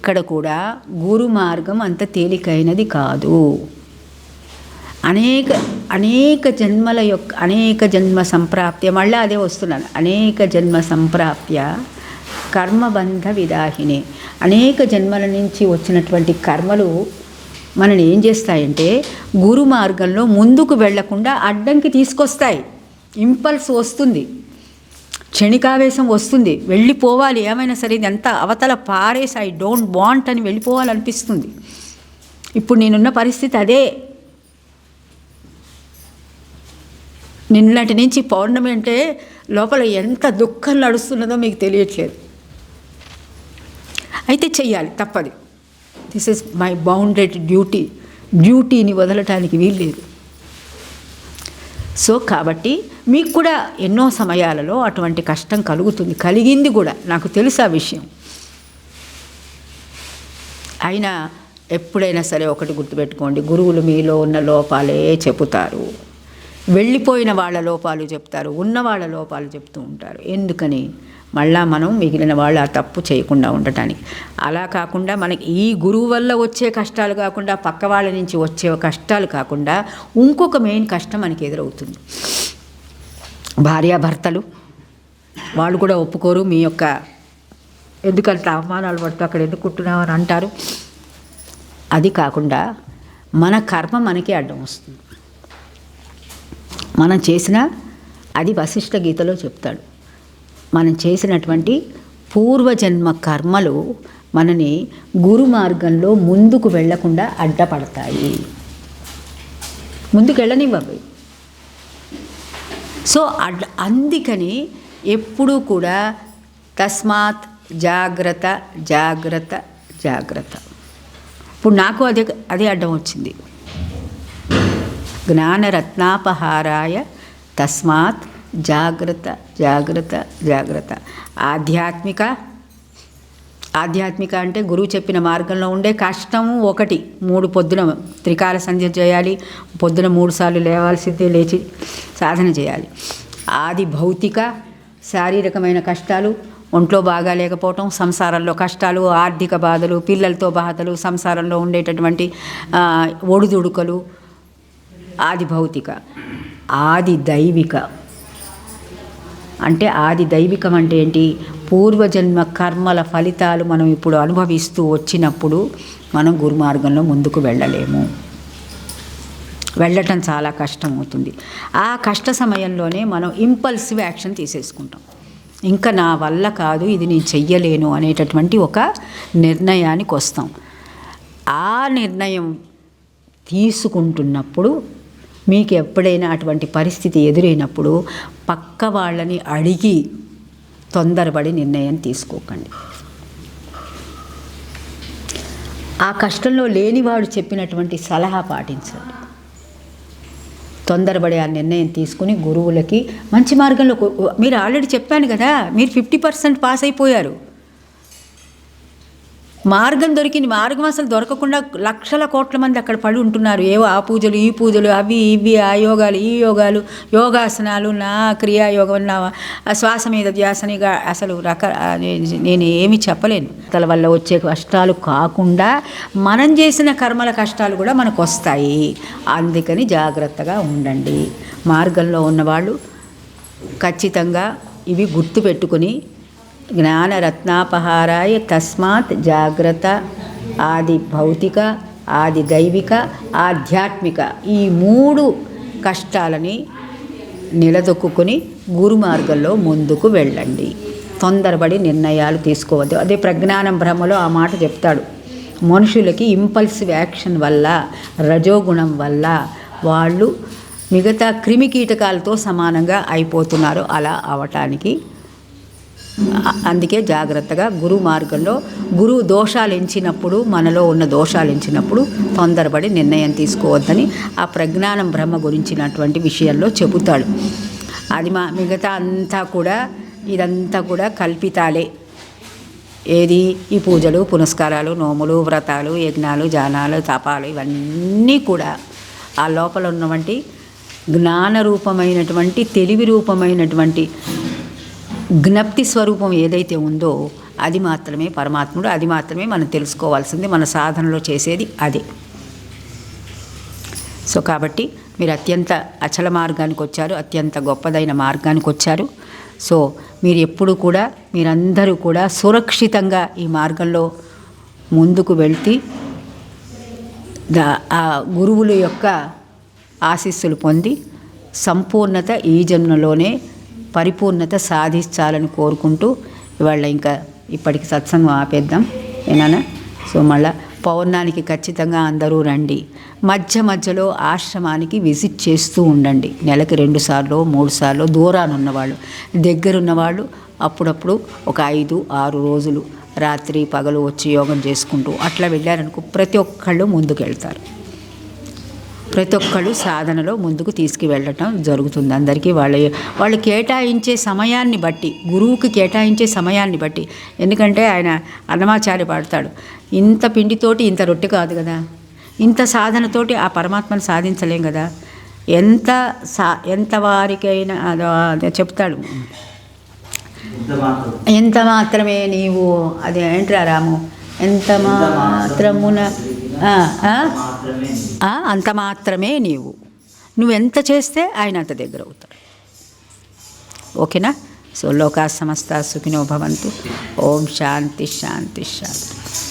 ఇక్కడ కూడా గురు మార్గం అంత తేలికైనది కాదు. అనేక అనేక జన్మల యొక్క అనేక జన్మ సంప్రాప్త్య మళ్ళీ అదే వస్తున్నాను. అనేక జన్మ సంప్రాప్త్య కర్మబంధ విదాహిని. అనేక జన్మల నుంచి వచ్చినటువంటి కర్మలు మనని ఏం చేస్తాయంటే గురు మార్గంలో ముందుకు వెళ్ళకుండా అడ్డంకి తీసుకొస్తాయి. ఇంపల్స్ వస్తుంది. క్షణికావేశం వస్తుంది. వెళ్ళిపోవాలి. ఏమైనా సరే ఇది ఎంత అవతల పారేసి ఐ డోంట్ వాంట్ అని వెళ్ళిపోవాలనిపిస్తుంది. ఇప్పుడు నేనున్న పరిస్థితి అదే. నిన్నటి నుంచి పౌర్ణమి అంటే లోపల ఎంత దుఃఖం నడుస్తున్నదో మీకు తెలియట్లేదు. అయితే చెయ్యాలి తప్పది. This is my bounded duty డ్యూటీని వదలటానికి వీల్లేదు. సో కాబట్టి మీకు కూడా ఎన్నో సమయాలలో అటువంటి కష్టం కలుగుతుంది. కలిగింది కూడా. నాకు తెలుసు ఆ విషయం. అయినా ఎప్పుడైనా సరే ఒకటి గుర్తుపెట్టుకోండి. గురువులు మీలో ఉన్న లోపాలే చెబుతారు. వెళ్ళిపోయిన వాళ్ళ లోపాలు చెప్తారు. ఉన్న వాళ్ళ లోపాలు చెప్తూ ఉంటారు. ఎందుకని? మళ్ళా మనం మిగిలిన వాళ్ళు ఆ తప్పు చేయకుండా ఉండటానికి. అలా కాకుండా మనకి ఈ గురువు వల్ల వచ్చే కష్టాలు కాకుండా పక్క వాళ్ళ నుంచి వచ్చే కష్టాలు కాకుండా ఇంకొక మెయిన్ కష్టం మనకి ఎదురవుతుంది. భార్యాభర్తలు. వాళ్ళు కూడా ఒప్పుకోరు. మీ యొక్క ఎందుకంటే అవమానాలు పడుతూ అక్కడ ఎందుకుంటున్నావు అని అంటారు. అది కాకుండా మన కర్మ మనకే అడ్డం వస్తుంది. మనం చేసిన అది వశిష్ఠ గీతలో చెప్తాడు. మనం చేసినటువంటి పూర్వజన్మ కర్మలు మనని గురు మార్గంలో ముందుకు వెళ్ళకుండా అడ్డపడతాయి. ముందుకు వెళ్ళనివ్వవి సో అందుకని ఎప్పుడూ కూడా తస్మాత్ జాగ్రత్త జాగ్రత్త జాగ్రత్త. ఇప్పుడు నాకు అదే అదే అడ్డం వచ్చింది. జ్ఞానరత్నాపహారాయ తస్మాత్ జాగ్రత్త జాగ్రత్త జాగ్రత్త. ఆధ్యాత్మిక ఆధ్యాత్మిక అంటే గురువు చెప్పిన మార్గంలో ఉండే కష్టం ఒకటి. మూడు పొద్దున త్రికాల సంధ్య చేయాలి. పొద్దున మూడు సార్లు లేవాల్సిందే లేచి సాధన చేయాలి. ఆది భౌతిక శారీరకమైన కష్టాలు ఒంట్లో బాగా లేకపోవటం సంసారంలో కష్టాలు ఆర్థిక బాధలు పిల్లలతో బాధలు సంసారంలో ఉండేటటువంటి ఒడుదుడుకలు ఒడిదుడుకలు. ఆది భౌతిక. ఆది దైవిక. అంటే ఆది దైవికం అంటే ఏంటి? పూర్వజన్మ కర్మల ఫలితాలు మనం ఇప్పుడు అనుభవిస్తూ వచ్చినప్పుడు మనం గురుమార్గంలో ముందుకు వెళ్ళలేము. వెళ్ళటం చాలా కష్టం అవుతుంది ఆ కష్ట సమయంలోనే మనం ఇంపల్సివ్ యాక్షన్ తీసేసుకుంటాం. ఇంకా నా వల్ల కాదు ఇది నేను చెయ్యలేను అనేటటువంటి ఒక నిర్ణయానికి వస్తాం. ఆ నిర్ణయం తీసుకుంటున్నప్పుడు మీకు ఎప్పుడైనా అటువంటి పరిస్థితి ఎదురైనప్పుడు పక్క వాళ్ళని అడిగి తొందరపడి నిర్ణయం తీసుకోకండి. ఆ కష్టంలో లేనివాడు చెప్పినటువంటి సలహా పాటించండి. తొందరపడి ఆ నిర్ణయం తీసుకుని గురువులకి మంచి మార్గంలో మీరు ఆల్రెడీ చెప్పాను కదా మీరు ఫిఫ్టీ పర్సెంట్ పాస్ అయిపోయారు. మార్గం దొరికింది. మార్గం అసలు దొరకకుండా లక్షల కోట్ల మంది అక్కడ పడి ఉంటున్నారు. ఏవో ఆ పూజలు ఈ పూజలు అవి ఇవి ఆ యోగాలు ఈ యోగాలు యోగాసనాలు నా క్రియాయోగం నా శ్వాస మీద ధ్యాసనిగా అసలు రక నేను ఏమి చెప్పలేను. తల వల్ల వచ్చే కష్టాలు కాకుండా మనం చేసిన కర్మల కష్టాలు కూడా మనకు వస్తాయి. అందుకని జాగ్రత్తగా ఉండండి. మార్గంలో ఉన్నవాళ్ళు ఖచ్చితంగా ఇవి గుర్తుపెట్టుకుని జ్ఞానరత్నాపహారాయ తస్మాత్ జాగ్రత్త ఆది భౌతిక ఆది దైవిక ఆధ్యాత్మిక. ఈ మూడు కష్టాలని నిలదొక్కుని గురు మార్గంలో ముందుకు వెళ్ళండి. తొందరపడి నిర్ణయాలు తీసుకోవద్దు. అదే ప్రజ్ఞానం బ్రహ్మలో ఆ మాట చెప్తాడు. మనుషులకి ఇంపల్సివ్ యాక్షన్ వల్ల రజోగుణం వల్ల వాళ్ళు మిగతా క్రిమికీటకాలతో సమానంగా అయిపోతున్నారు. అలా అవటానికి అందుకే జాగ్రత్తగా గురు మార్గంలో గురువు దోషాలు ఎంచినప్పుడు మనలో ఉన్న దోషాలు ఎంచినప్పుడు తొందరపడి నిర్ణయం తీసుకోవద్దని ఆ ప్రజ్ఞానం బ్రహ్మ గురించినటువంటి విషయంలో చెబుతాడు. అది మా మిగతా అంతా కూడా ఇదంతా కూడా కల్పితాలే. ఏది? ఈ పూజలు పునస్కారాలు నోములు వ్రతాలు యజ్ఞాలు జానాలు తపాలు ఇవన్నీ కూడా ఆ లోపల ఉన్నటువంటి జ్ఞాన రూపమైనటువంటి తెలివి రూపమైనటువంటి జ్ఞప్తి స్వరూపం ఏదైతే ఉందో అది మాత్రమే పరమాత్ముడు అది మాత్రమే మనం తెలుసుకోవాల్సింది మన సాధనలో చేసేది అదే. సో కాబట్టి మీరు అత్యంత అచల మార్గానికి వచ్చారు అత్యంత గొప్పదైన మార్గానికి వచ్చారు. సో మీరు ఎప్పుడు కూడా మీరందరూ కూడా సురక్షితంగా ఈ మార్గంలో ముందుకు వెళ్తే దా ఆ గురువుల యొక్క ఆశీస్సులు పొంది సంపూర్ణత ఈ జన్మలోనే పరిపూర్ణత సాధించాలని కోరుకుంటూ ఇవాళ ఇంకా ఇప్పటికి సత్సంగం ఆపేద్దాం. ఏనానా? సో మళ్ళా పౌర్ణానికి ఖచ్చితంగా అందరూ రండి. మధ్య మధ్యలో ఆశ్రమానికి విజిట్ చేస్తూ ఉండండి. నెలకి రెండు సార్లు మూడు సార్లు దూరాన ఉన్నవాళ్ళు. దగ్గరున్నవాళ్ళు అప్పుడప్పుడు ఒక ఐదు ఆరు రోజులు రాత్రి పగలు వచ్చి యోగం చేసుకుంటూ అట్లా వెళ్ళారనుకో ప్రతి ఒక్కళ్ళు ముందుకు వెళ్తారు ప్రతి ఒక్కళ్ళు సాధనలో ముందుకు తీసుకువెళ్ళటం జరుగుతుంది. అందరికీ వాళ్ళ వాళ్ళు కేటాయించే సమయాన్ని బట్టి గురువుకి కేటాయించే సమయాన్ని బట్టి. ఎందుకంటే ఆయన అన్నమాచార్య పాడతాడు. ఇంత పిండితోటి ఇంత రొట్టె కాదు కదా. ఇంత సాధనతోటి ఆ పరమాత్మను సాధించలేం కదా. ఎంత సా ఎంత వారికైనా అదో అదే చెప్తాడు. ఎంత మాత్రమే నీవు అదే ఏంట్రా రాము? ఎంత మాత్రమున? అంత మాత్రమే నీవు. నువ్వెంత చేస్తే ఆయన అంత దగ్గర అవుతాడు. ఓకేనా? సో లోకా సమస్త సుఖినో భవంతు. ఓం శాంతి శాంతి శాంతి.